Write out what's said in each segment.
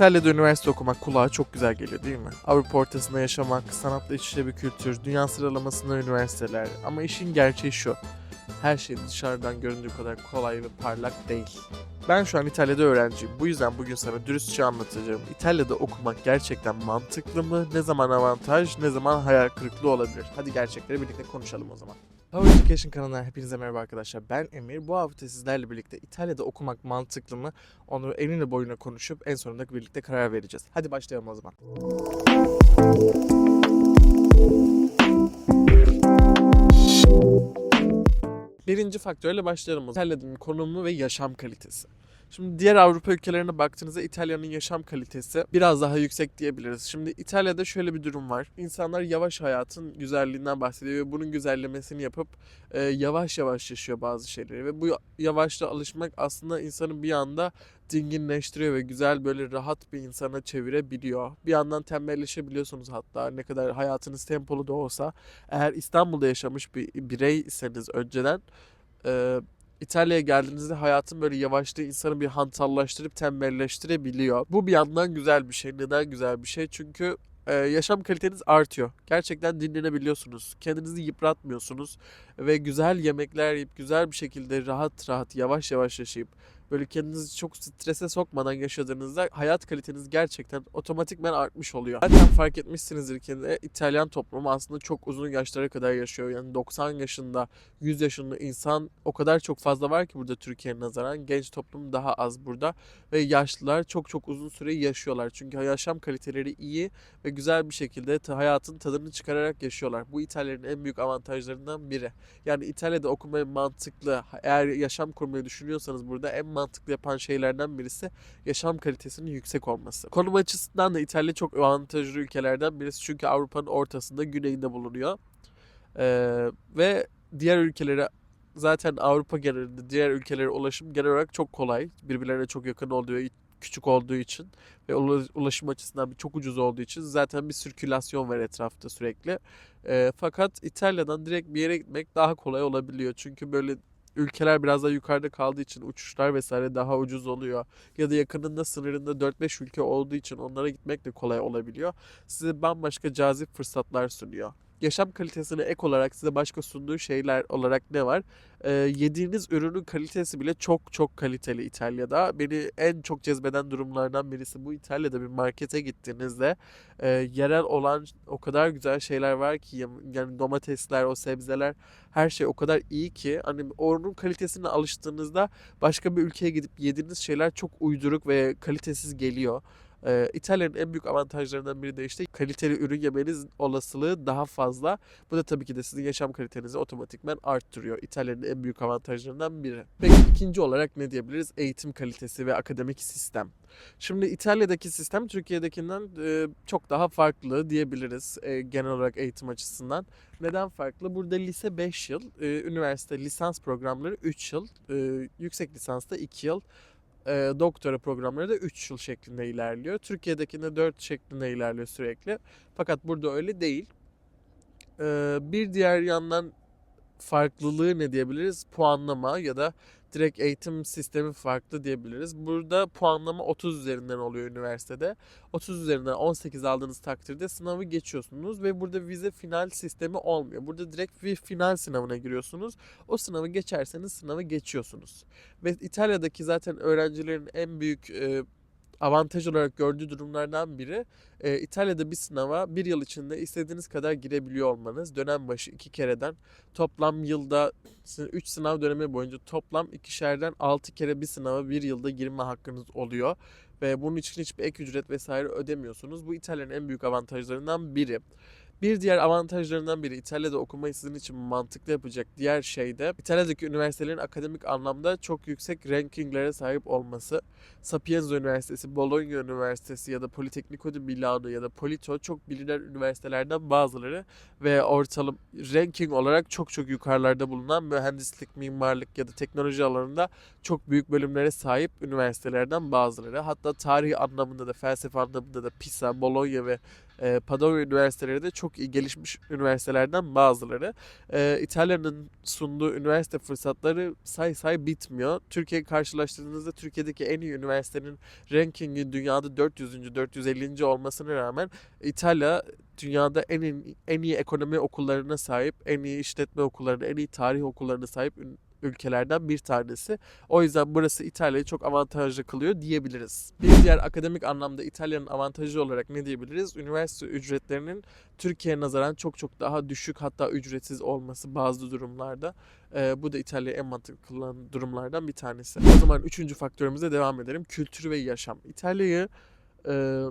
İtalya'da üniversite okumak kulağa çok güzel geliyor değil mi? Avrupa ortasında yaşamak, sanatla iç içe bir kültür, dünya sıralamasında üniversiteler. Ama işin gerçeği şu. Her şey dışarıdan göründüğü kadar kolay ve parlak değil. Ben şu an İtalya'da öğrenciyim. Bu yüzden bugün sana dürüstçe anlatacağım. İtalya'da okumak gerçekten mantıklı mı? Ne zaman avantaj, ne zaman hayal kırıklığı olabilir? Hadi gerçekleri birlikte konuşalım o zaman. Power Education kanalına hepinize merhaba arkadaşlar. Ben Emir. Bu hafta sizlerle birlikte İtalya'da okumak mantıklı mı? Onu enine boyuna konuşup en sonunda birlikte karar vereceğiz. Hadi başlayalım o zaman. Birinci faktörle başlayalım. İtalya'nın konumu ve yaşam kalitesi. Şimdi diğer Avrupa ülkelerine baktığınızda İtalya'nın yaşam kalitesi biraz daha yüksek diyebiliriz. Şimdi İtalya'da şöyle bir durum var. İnsanlar yavaş hayatın güzelliğinden bahsediyor ve bunun güzellemesini yapıp e, yavaş yavaş yaşıyor bazı şeyleri. Ve bu yavaşla alışmak aslında insanı bir anda dinginleştiriyor ve güzel böyle rahat bir insana çevirebiliyor. Bir yandan tembelleşebiliyorsunuz hatta ne kadar hayatınız tempolu da olsa. Eğer İstanbul'da yaşamış bir bireyseniz önceden e, İtalya'ya geldiğinizde hayatın böyle yavaşlığı insanı bir hantallaştırıp tembelleştirebiliyor. Bu bir yandan güzel bir şey. Neden güzel bir şey? Çünkü e, yaşam kaliteniz artıyor. Gerçekten dinlenebiliyorsunuz. Kendinizi yıpratmıyorsunuz. Ve güzel yemekler yiyip güzel bir şekilde rahat rahat yavaş yavaş yaşayıp böyle kendinizi çok strese sokmadan yaşadığınızda hayat kaliteniz gerçekten otomatikmen artmış oluyor. Zaten fark etmişsinizdir ki İtalyan toplumu aslında çok uzun yaşlara kadar yaşıyor. Yani 90 yaşında, 100 yaşında insan o kadar çok fazla var ki burada Türkiye'ye nazaran. Genç toplum daha az burada ve yaşlılar çok çok uzun süre yaşıyorlar. Çünkü yaşam kaliteleri iyi ve güzel bir şekilde hayatın tadını çıkararak yaşıyorlar. Bu İtalya'nın en büyük avantajlarından biri. Yani İtalya'da okumayı mantıklı, eğer yaşam kurmayı düşünüyorsanız burada en mantıklı yapan şeylerden birisi yaşam kalitesinin yüksek olması. Konum açısından da İtalya çok avantajlı ülkelerden birisi çünkü Avrupa'nın ortasında, güneyinde bulunuyor. Ee, ve diğer ülkelere zaten Avrupa genelinde diğer ülkelere ulaşım genel olarak çok kolay. Birbirlerine çok yakın olduğu küçük olduğu için ve ula- ulaşım açısından çok ucuz olduğu için zaten bir sirkülasyon var etrafta sürekli. Ee, fakat İtalya'dan direkt bir yere gitmek daha kolay olabiliyor. Çünkü böyle ülkeler biraz daha yukarıda kaldığı için uçuşlar vesaire daha ucuz oluyor. Ya da yakınında sınırında 4-5 ülke olduğu için onlara gitmek de kolay olabiliyor. Size bambaşka cazip fırsatlar sunuyor. Yaşam kalitesine ek olarak size başka sunduğu şeyler olarak ne var? Ee, yediğiniz ürünün kalitesi bile çok çok kaliteli İtalya'da. Beni en çok cezbeden durumlardan birisi bu İtalya'da bir markete gittiğinizde e, yerel olan o kadar güzel şeyler var ki yani domatesler, o sebzeler her şey o kadar iyi ki hani onun kalitesine alıştığınızda başka bir ülkeye gidip yediğiniz şeyler çok uyduruk ve kalitesiz geliyor. Ee, İtalya'nın en büyük avantajlarından biri de işte kaliteli ürün yemeniz olasılığı daha fazla. Bu da tabii ki de sizin yaşam kalitenizi otomatikman arttırıyor. İtalya'nın en büyük avantajlarından biri. Peki ikinci olarak ne diyebiliriz? Eğitim kalitesi ve akademik sistem. Şimdi İtalya'daki sistem Türkiye'dekinden e, çok daha farklı diyebiliriz e, genel olarak eğitim açısından. Neden farklı? Burada lise 5 yıl, e, üniversite lisans programları 3 yıl, e, yüksek lisansta 2 yıl, e, doktora programları da 3 yıl şeklinde ilerliyor. Türkiye'dekinde 4 şeklinde ilerliyor sürekli. Fakat burada öyle değil. E, bir diğer yandan farklılığı ne diyebiliriz? Puanlama ya da direkt eğitim sistemi farklı diyebiliriz. Burada puanlama 30 üzerinden oluyor üniversitede. 30 üzerinden 18 aldığınız takdirde sınavı geçiyorsunuz ve burada vize final sistemi olmuyor. Burada direkt bir final sınavına giriyorsunuz. O sınavı geçerseniz sınavı geçiyorsunuz. Ve İtalya'daki zaten öğrencilerin en büyük e, avantaj olarak gördüğü durumlardan biri e, İtalya'da bir sınava bir yıl içinde istediğiniz kadar girebiliyor olmanız. Dönem başı iki kereden toplam yılda 3 sınav dönemi boyunca toplam ikişerden 6 kere bir sınava bir yılda girme hakkınız oluyor. Ve bunun için hiçbir ek ücret vesaire ödemiyorsunuz. Bu İtalya'nın en büyük avantajlarından biri. Bir diğer avantajlarından biri İtalya'da okumayı sizin için mantıklı yapacak diğer şey de İtalya'daki üniversitelerin akademik anlamda çok yüksek rankinglere sahip olması. Sapienza Üniversitesi, Bologna Üniversitesi ya da Politecnico di Milano ya da Polito çok bilinen üniversitelerden bazıları ve ortalım ranking olarak çok çok yukarılarda bulunan mühendislik, mimarlık ya da teknoloji alanında çok büyük bölümlere sahip üniversitelerden bazıları. Hatta tarih anlamında da felsefe anlamında da Pisa, Bologna ve e, Padova üniversiteleri de çok iyi gelişmiş üniversitelerden bazıları. E, İtalya'nın sunduğu üniversite fırsatları say say bitmiyor. Türkiye karşılaştırdığınızda Türkiye'deki en iyi üniversitenin rankingi dünyada 400. 450. olmasına rağmen İtalya dünyada en en iyi ekonomi okullarına sahip, en iyi işletme okullarına, en iyi tarih okullarına sahip ülkelerden bir tanesi. O yüzden burası İtalya'yı çok avantajlı kılıyor diyebiliriz. Bir diğer akademik anlamda İtalya'nın avantajı olarak ne diyebiliriz? Üniversite ücretlerinin Türkiye'ye nazaran çok çok daha düşük hatta ücretsiz olması bazı durumlarda. Ee, bu da İtalya'yı en mantıklı kılan durumlardan bir tanesi. O zaman üçüncü faktörümüze devam edelim. Kültür ve yaşam. İtalya'yı e,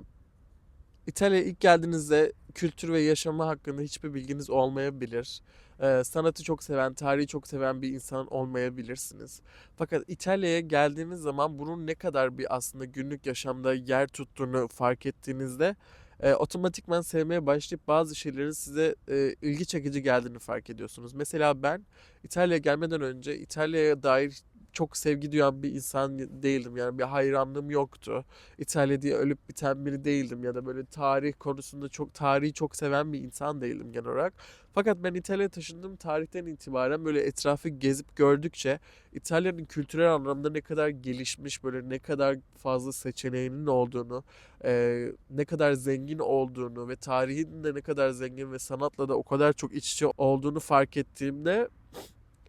İtalya'ya ilk geldiğinizde kültür ve yaşamı hakkında hiçbir bilginiz olmayabilir. Ee, sanatı çok seven, tarihi çok seven bir insan olmayabilirsiniz. Fakat İtalya'ya geldiğiniz zaman bunun ne kadar bir aslında günlük yaşamda yer tuttuğunu fark ettiğinizde e, otomatikman sevmeye başlayıp bazı şeylerin size e, ilgi çekici geldiğini fark ediyorsunuz. Mesela ben İtalya'ya gelmeden önce İtalya'ya dair çok sevgi duyan bir insan değildim. Yani bir hayranlığım yoktu. İtalya diye ölüp biten biri değildim ya da böyle tarih konusunda çok tarihi çok seven bir insan değildim genel olarak. Fakat ben İtalya'ya taşındığım tarihten itibaren böyle etrafı gezip gördükçe İtalya'nın kültürel anlamda ne kadar gelişmiş, böyle ne kadar fazla seçeneğinin olduğunu, eee, ne kadar zengin olduğunu ve tarihinin de ne kadar zengin ve sanatla da o kadar çok iç içe olduğunu fark ettiğimde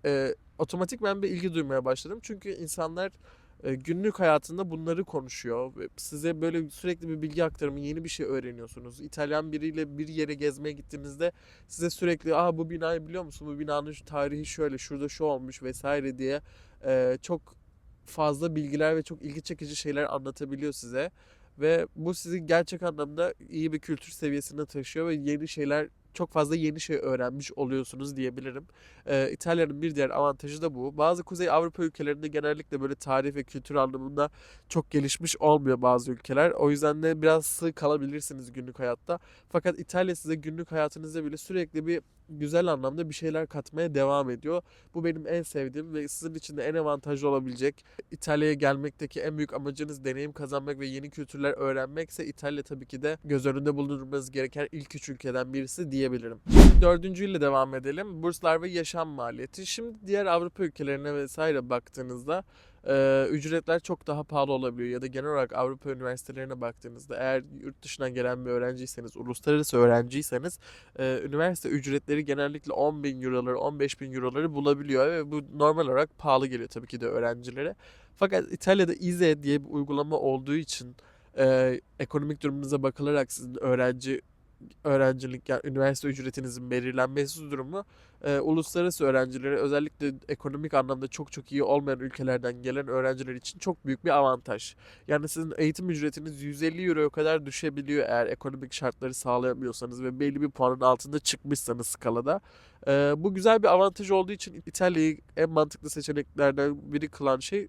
eee otomatik ben bir ilgi duymaya başladım. Çünkü insanlar e, günlük hayatında bunları konuşuyor. Size böyle sürekli bir bilgi aktarımı, yeni bir şey öğreniyorsunuz. İtalyan biriyle bir yere gezmeye gittiğinizde size sürekli "Aa bu binayı biliyor musun? Bu binanın tarihi şöyle, şurada şu olmuş vesaire" diye e, çok fazla bilgiler ve çok ilgi çekici şeyler anlatabiliyor size. Ve bu sizi gerçek anlamda iyi bir kültür seviyesine taşıyor ve yeni şeyler çok fazla yeni şey öğrenmiş oluyorsunuz diyebilirim. Ee, İtalya'nın bir diğer avantajı da bu. Bazı Kuzey Avrupa ülkelerinde genellikle böyle tarih ve kültür anlamında çok gelişmiş olmuyor bazı ülkeler. O yüzden de biraz sığ kalabilirsiniz günlük hayatta. Fakat İtalya size günlük hayatınızda bile sürekli bir güzel anlamda bir şeyler katmaya devam ediyor. Bu benim en sevdiğim ve sizin için de en avantajlı olabilecek İtalya'ya gelmekteki en büyük amacınız deneyim kazanmak ve yeni kültürler öğrenmekse İtalya tabii ki de göz önünde bulundurmanız gereken ilk üç ülkeden birisi diyebilirim. Şimdi dördüncüyle devam edelim. Burslar ve yaşam maliyeti. Şimdi diğer Avrupa ülkelerine vesaire baktığınızda e, ücretler çok daha pahalı olabiliyor ya da genel olarak Avrupa üniversitelerine baktığınızda eğer yurt dışından gelen bir öğrenciyseniz, uluslararası öğrenciyseniz e, üniversite ücretleri genellikle 10 bin euroları, 15 bin euroları bulabiliyor ve bu normal olarak pahalı geliyor tabii ki de öğrencilere. Fakat İtalya'da İZE diye bir uygulama olduğu için e, ekonomik durumunuza bakılarak sizin öğrenci öğrencilik yani üniversite ücretinizin belirlenmesi durumu e, uluslararası öğrencilere özellikle ekonomik anlamda çok çok iyi olmayan ülkelerden gelen öğrenciler için çok büyük bir avantaj. Yani sizin eğitim ücretiniz 150 euroya kadar düşebiliyor eğer ekonomik şartları sağlayamıyorsanız ve belli bir puanın altında çıkmışsanız skalada. E, bu güzel bir avantaj olduğu için İtalya'yı en mantıklı seçeneklerden biri kılan şey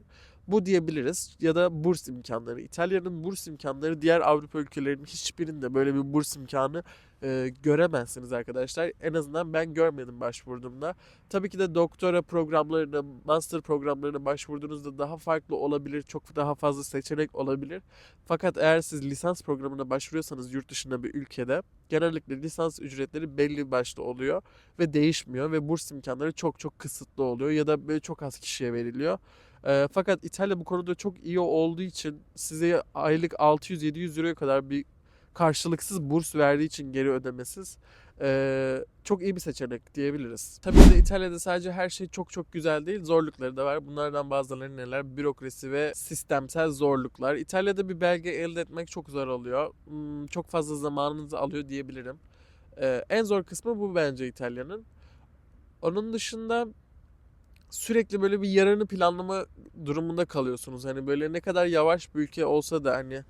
bu diyebiliriz ya da burs imkanları. İtalya'nın burs imkanları diğer Avrupa ülkelerinin hiçbirinde böyle bir burs imkanı e, göremezsiniz arkadaşlar. En azından ben görmedim başvurduğumda. Tabii ki de doktora programlarına, master programlarına başvurduğunuzda daha farklı olabilir. Çok daha fazla seçenek olabilir. Fakat eğer siz lisans programına başvuruyorsanız yurt dışında bir ülkede genellikle lisans ücretleri belli başlı oluyor ve değişmiyor ve burs imkanları çok çok kısıtlı oluyor ya da böyle çok az kişiye veriliyor. E, fakat İtalya bu konuda çok iyi olduğu için size aylık 600-700 euroya kadar bir karşılıksız burs verdiği için geri ödemesiz e, çok iyi bir seçenek diyebiliriz. Tabii de İtalya'da sadece her şey çok çok güzel değil, zorlukları da var. Bunlardan bazıları neler? Bürokrasi ve sistemsel zorluklar. İtalya'da bir belge elde etmek çok zor oluyor. Hmm, çok fazla zamanınızı alıyor diyebilirim. E, en zor kısmı bu bence İtalya'nın. Onun dışında sürekli böyle bir yarını planlama durumunda kalıyorsunuz. Hani böyle ne kadar yavaş bir ülke olsa da hani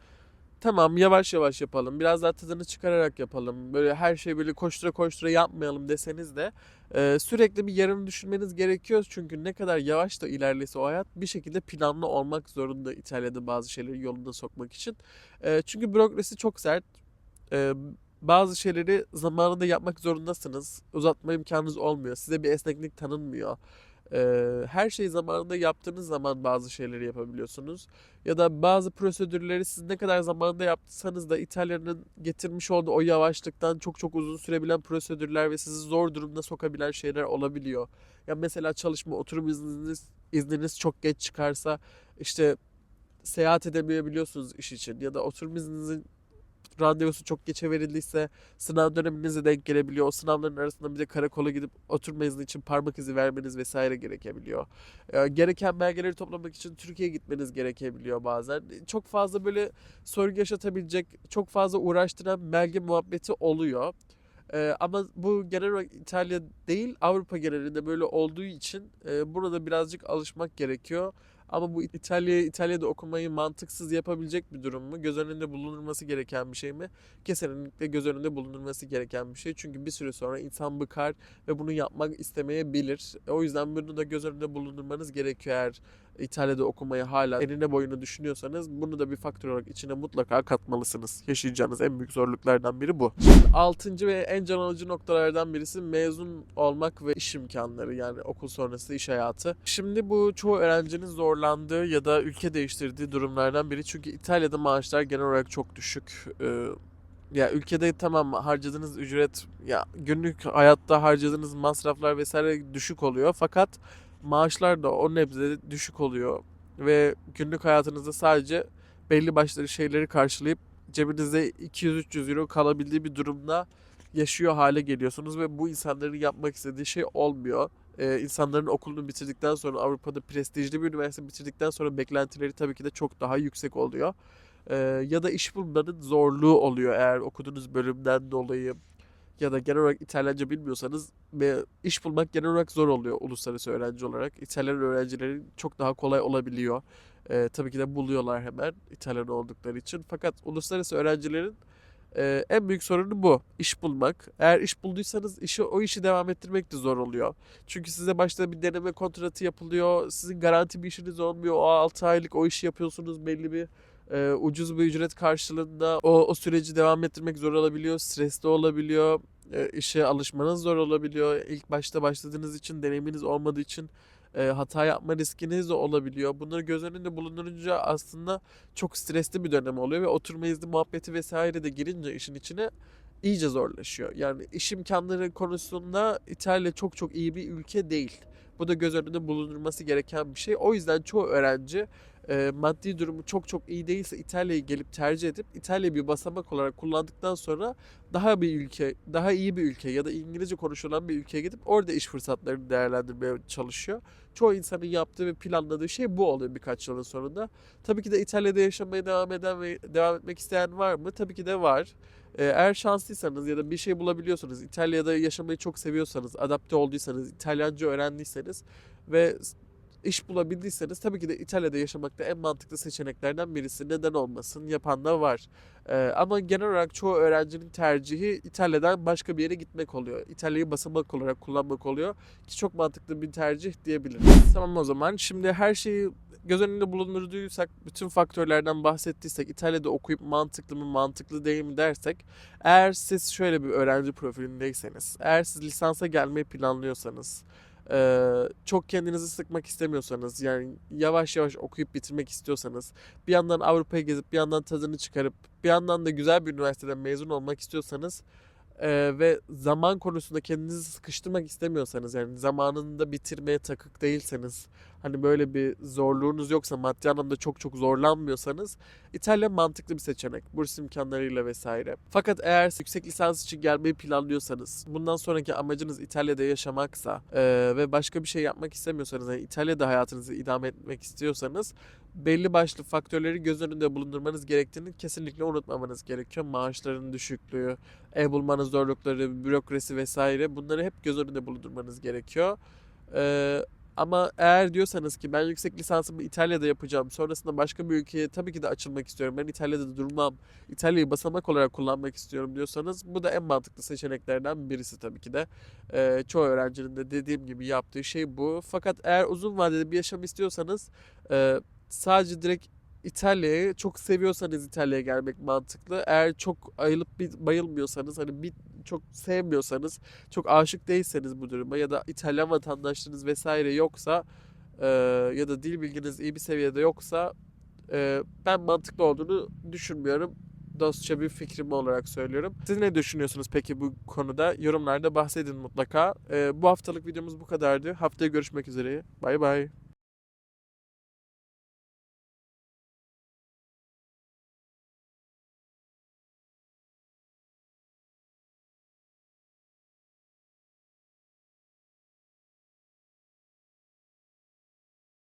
tamam yavaş yavaş yapalım. Biraz daha tadını çıkararak yapalım. Böyle her şeyi böyle koştura koştura yapmayalım deseniz de e, sürekli bir yarını düşünmeniz gerekiyor. Çünkü ne kadar yavaş da ilerlese o hayat bir şekilde planlı olmak zorunda İtalya'da bazı şeyleri yoluna sokmak için. E, çünkü bürokrasi çok sert. E, bazı şeyleri zamanında yapmak zorundasınız. Uzatma imkanınız olmuyor. Size bir esneklik tanınmıyor. Her şeyi zamanında yaptığınız zaman bazı şeyleri yapabiliyorsunuz. Ya da bazı prosedürleri siz ne kadar zamanında yaptıysanız da İtalya'nın getirmiş olduğu o yavaşlıktan çok çok uzun sürebilen prosedürler ve sizi zor durumda sokabilen şeyler olabiliyor. Ya mesela çalışma oturum izniniz, izniniz çok geç çıkarsa işte seyahat edemeyebiliyorsunuz iş için ya da oturum izninizin randevusu çok geçe verildiyse sınav döneminize denk gelebiliyor. O sınavların arasında bir de karakola gidip oturma izni için parmak izi vermeniz vesaire gerekebiliyor. Ee, gereken belgeleri toplamak için Türkiye'ye gitmeniz gerekebiliyor bazen. Çok fazla böyle sorun yaşatabilecek, çok fazla uğraştıran belge muhabbeti oluyor. Ee, ama bu genel olarak İtalya değil Avrupa genelinde böyle olduğu için e, burada birazcık alışmak gerekiyor. Ama bu İtalya'ya İtalya'da okumayı mantıksız yapabilecek bir durum mu? Göz önünde bulundurması gereken bir şey mi? Kesinlikle göz önünde bulundurması gereken bir şey. Çünkü bir süre sonra insan bıkar ve bunu yapmak istemeyebilir. O yüzden bunu da göz önünde bulundurmanız gerekiyor eğer İtalya'da okumayı hala enine boyunu düşünüyorsanız bunu da bir faktör olarak içine mutlaka katmalısınız. Yaşayacağınız en büyük zorluklardan biri bu. Altıncı ve en can alıcı noktalardan birisi mezun olmak ve iş imkanları yani okul sonrası iş hayatı. Şimdi bu çoğu öğrencinin zorlandığı ya da ülke değiştirdiği durumlardan biri. Çünkü İtalya'da maaşlar genel olarak çok düşük. Ee, ya ülkede tamam harcadığınız ücret ya günlük hayatta harcadığınız masraflar vesaire düşük oluyor fakat maaşlar da o nebze düşük oluyor ve günlük hayatınızda sadece belli başlı şeyleri karşılayıp cebinizde 200-300 euro kalabildiği bir durumda yaşıyor hale geliyorsunuz ve bu insanların yapmak istediği şey olmuyor. Ee, insanların okulunu bitirdikten sonra Avrupa'da prestijli bir üniversite bitirdikten sonra beklentileri tabii ki de çok daha yüksek oluyor. Ee, ya da iş bulmanın zorluğu oluyor eğer okuduğunuz bölümden dolayı ya da genel olarak İtalyanca bilmiyorsanız iş bulmak genel olarak zor oluyor uluslararası öğrenci olarak. İtalyan öğrencilerin çok daha kolay olabiliyor. Ee, tabii ki de buluyorlar hemen İtalyan oldukları için. Fakat uluslararası öğrencilerin e, en büyük sorunu bu. İş bulmak. Eğer iş bulduysanız işi o işi devam ettirmek de zor oluyor. Çünkü size başta bir deneme kontratı yapılıyor. Sizin garanti bir işiniz olmuyor. O 6 aylık o işi yapıyorsunuz belli bir e, ucuz bir ücret karşılığında o, o süreci devam ettirmek zor olabiliyor, stresli olabiliyor, e, işe alışmanız zor olabiliyor. İlk başta başladığınız için, deneyiminiz olmadığı için e, hata yapma riskiniz de olabiliyor. Bunları göz önünde bulundurunca aslında çok stresli bir dönem oluyor ve oturma izni muhabbeti vesaire de girince işin içine iyice zorlaşıyor. Yani iş imkanları konusunda İtalya çok çok iyi bir ülke değil. Bu da göz önünde bulundurması gereken bir şey. O yüzden çoğu öğrenci e, maddi durumu çok çok iyi değilse İtalya'yı gelip tercih edip İtalya'yı bir basamak olarak kullandıktan sonra daha bir ülke, daha iyi bir ülke ya da İngilizce konuşulan bir ülkeye gidip orada iş fırsatlarını değerlendirmeye çalışıyor. Çoğu insanın yaptığı ve planladığı şey bu oluyor birkaç yılın sonunda. Tabii ki de İtalya'da yaşamaya devam eden ve devam etmek isteyen var mı? Tabii ki de var. Ee, Eğer şanslıysanız ya da bir şey bulabiliyorsanız, İtalya'da yaşamayı çok seviyorsanız, adapte olduysanız, İtalyanca öğrendiyseniz ve iş bulabildiyseniz tabii ki de İtalya'da yaşamak da en mantıklı seçeneklerden birisi. Neden olmasın? Yapan da var. Ee, ama genel olarak çoğu öğrencinin tercihi İtalya'dan başka bir yere gitmek oluyor. İtalya'yı basamak olarak kullanmak oluyor. Ki çok mantıklı bir tercih diyebiliriz. Tamam o zaman. Şimdi her şeyi göz önünde bulundurduysak, bütün faktörlerden bahsettiysek, İtalya'da okuyup mantıklı mı mantıklı değil mi dersek, eğer siz şöyle bir öğrenci profilindeyseniz, eğer siz lisansa gelmeyi planlıyorsanız, eee, çok kendinizi sıkmak istemiyorsanız, yani yavaş yavaş okuyup bitirmek istiyorsanız, bir yandan Avrupa'yı gezip bir yandan tadını çıkarıp, bir yandan da güzel bir üniversiteden mezun olmak istiyorsanız eee, ve zaman konusunda kendinizi sıkıştırmak istemiyorsanız, yani zamanında bitirmeye takık değilseniz, hani böyle bir zorluğunuz yoksa maddi anlamda çok çok zorlanmıyorsanız İtalya mantıklı bir seçenek. Burs imkanlarıyla vesaire. Fakat eğer yüksek lisans için gelmeyi planlıyorsanız, bundan sonraki amacınız İtalya'da yaşamaksa eee, ve başka bir şey yapmak istemiyorsanız, yani İtalya'da hayatınızı idame etmek istiyorsanız belli başlı faktörleri göz önünde bulundurmanız gerektiğini kesinlikle unutmamanız gerekiyor. Maaşların düşüklüğü, ev bulmanın zorlukları, bürokrasi vesaire bunları hep göz önünde bulundurmanız gerekiyor. Eee ama eğer diyorsanız ki ben yüksek lisansımı İtalya'da yapacağım, sonrasında başka bir ülkeye tabii ki de açılmak istiyorum, ben İtalya'da da durmam, İtalya'yı basamak olarak kullanmak istiyorum diyorsanız bu da en mantıklı seçeneklerden birisi tabii ki de. Ee, çoğu öğrencinin de dediğim gibi yaptığı şey bu. Fakat eğer uzun vadede bir yaşam istiyorsanız e, sadece direkt İtalya'yı çok seviyorsanız İtalya'ya gelmek mantıklı. Eğer çok ayılıp bayılmıyorsanız hani bir çok sevmiyorsanız, çok aşık değilseniz bu duruma ya da İtalyan vatandaşlığınız vesaire yoksa e, ya da dil bilginiz iyi bir seviyede yoksa e, ben mantıklı olduğunu düşünmüyorum. Dostça bir fikrim olarak söylüyorum. Siz ne düşünüyorsunuz peki bu konuda? Yorumlarda bahsedin mutlaka. E, bu haftalık videomuz bu kadardı. Haftaya görüşmek üzere. Bay bay.